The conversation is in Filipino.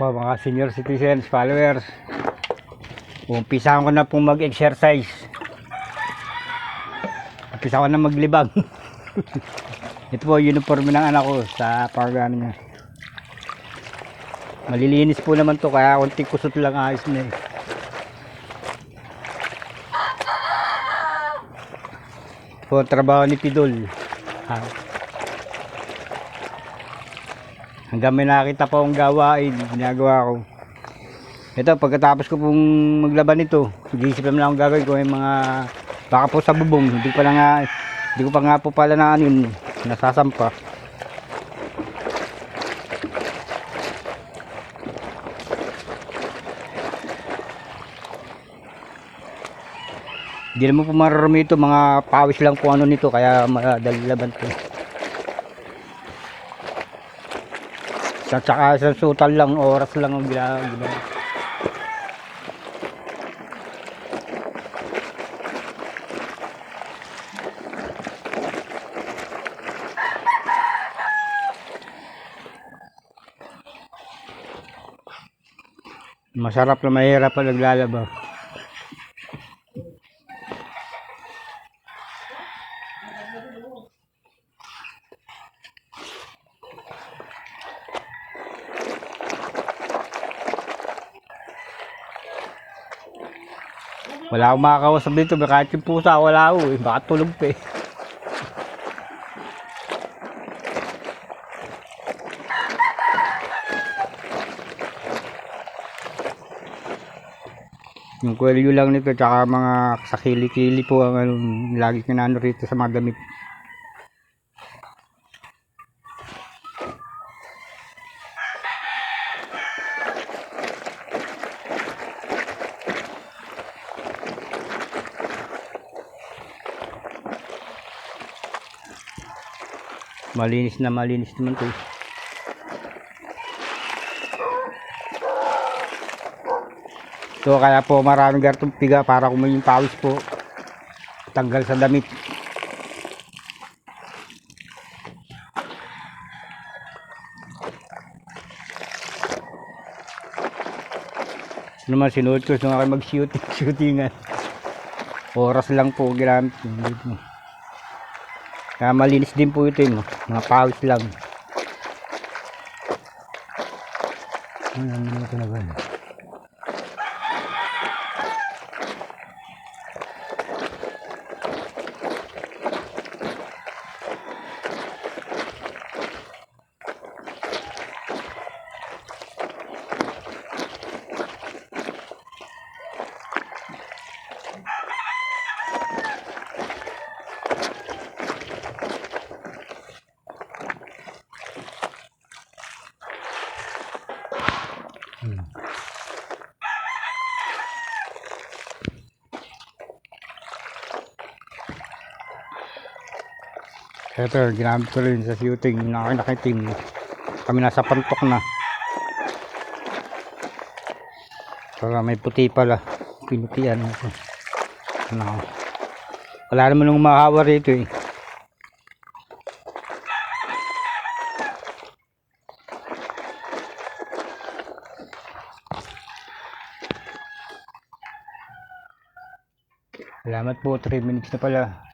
po mga senior citizens, followers. Umpisahan ko na pong mag-exercise. Umpisa ko na maglibang. Ito po, uniform ng anak ko sa pagano niya. Malilinis po naman to kaya konting kusot lang ayos na eh. Po, trabaho ni Pidol. Ha. Hanggang may nakita pa akong gawain, ginagawa ko. Ito, pagkatapos ko pong maglaban ito, nag-iisip naman akong gagawin ko yung mga baka po sa bubong. Hindi pa lang nga, hindi ko pa nga po pala na ano nasasampa. Hindi naman po mararami ito, mga pawis lang po ano nito, kaya madali laban ko. Sa tsaka sa sutal lang, oras lang ang ginagawa. Masarap na mahirap pa naglalaba. Wala akong makakausap dito, kahit yung pusa, wala ako eh. Baka tulog pa eh. Yung kwelyo lang nito, tsaka mga sa kili-kili po ang ano, lagi kinano rito sa mga damit. Malinis na malinis naman to. eh. So kaya po maraming gartong piga para kumain yung pawis po. Tanggal sa damit. Ano naman sinuot ko nung ako mag-shooting, shootingan. Oras lang po ginamit. Kaya malinis din po ito yun. Mga pawis lang. Ano ano ito na ba? Ito, ginamit ko rin sa shooting. Nakiting. Kami nasa pantok na. Para may puti pala. Pinutian ako. Ano. Wala naman nung mahawa rito eh. Salamat po, 3 minutes na pala.